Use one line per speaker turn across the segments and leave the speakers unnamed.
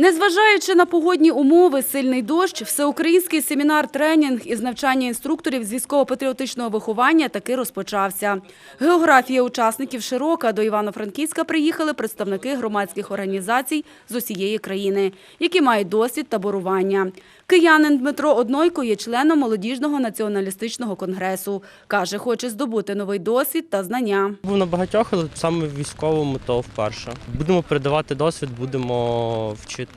Незважаючи на погодні умови, сильний дощ, всеукраїнський семінар-тренінг із навчання інструкторів з військово-патріотичного виховання таки розпочався. Географія учасників широка. До Івано-Франківська приїхали представники громадських організацій з усієї країни, які мають досвід таборування. Киянин Дмитро Однойко є членом молодіжного націоналістичного конгресу. Каже, хоче здобути новий досвід та знання.
Був на багатьох, але саме військовому то вперше. Будемо передавати досвід, будемо вчити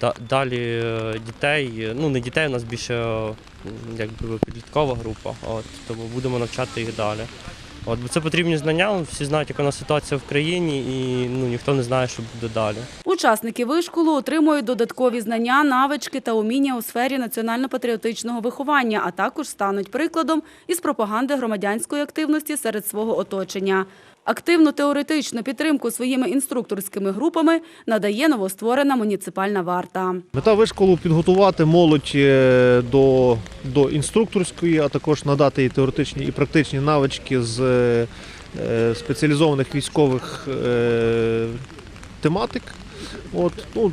да- далі е, дітей. Ну не дітей, у нас більше е, якби підліткова група. От тому будемо навчати їх далі. От, бо це потрібні знання. Всі знають, яка у нас ситуація в країні, і ну ніхто не знає, що буде далі.
Учасники вишколу отримують додаткові знання, навички та уміння у сфері національно-патріотичного виховання, а також стануть прикладом із пропаганди громадянської активності серед свого оточення. Активну теоретичну підтримку своїми інструкторськими групами надає новостворена муніципальна варта.
Мета вишколу підготувати молодь е, до, до інструкторської, а також надати їй теоретичні і практичні навички з е, спеціалізованих військових е, тематик. От, ну,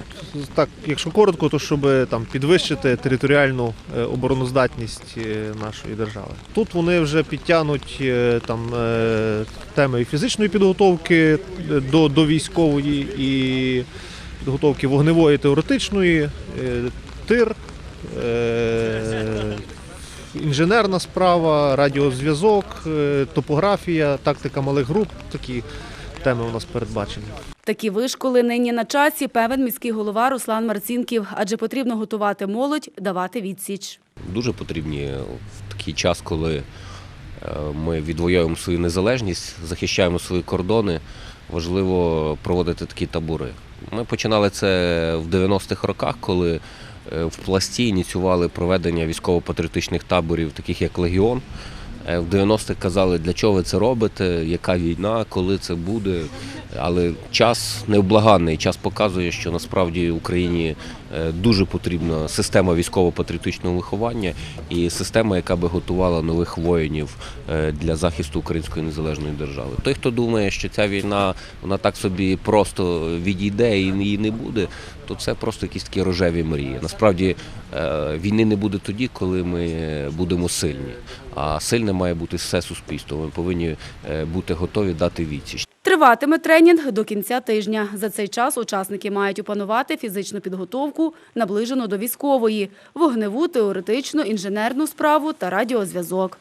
так, якщо коротко, то щоб там, підвищити територіальну е, обороноздатність е, нашої держави. Тут вони вже підтягнуть е, там, теми фізичної підготовки до, до військової і підготовки вогневої теоретичної, тир, інженерна справа, радіозв'язок, топографія, тактика малих груп. Такі теми у нас передбачені.
Такі вишколи нині на часі, певен міський голова Руслан Марцінків, адже потрібно готувати молодь, давати відсіч.
дуже потрібні в такий час, коли е, ми відвоюємо свою незалежність, захищаємо свої кордони. Важливо проводити такі табори. Ми починали це в 90-х роках, коли е, в пласті ініціювали проведення військово-патріотичних таборів, таких як Легіон. Е, В 90-х казали, для чого ви це робите, яка війна, коли це буде. Але час невблаганний. Час показує, що насправді в Україні дуже потрібна система військово-патріотичного виховання і система, яка би готувала нових воїнів е, для захисту української незалежної держави. Той, хто думає, що ця війна вона так собі просто відійде і її не буде, то це просто якісь такі рожеві мрії. Насправді е, війни не буде тоді, коли ми будемо сильні. А сильне має бути все суспільство. Ми повинні е, бути готові дати відсіч.
Триватиме тренінг до кінця тижня. За цей час учасники мають опанувати фізичну підготовку, наближену до військової, вогневу, теоретичну, інженерну справу та радіозв'язок.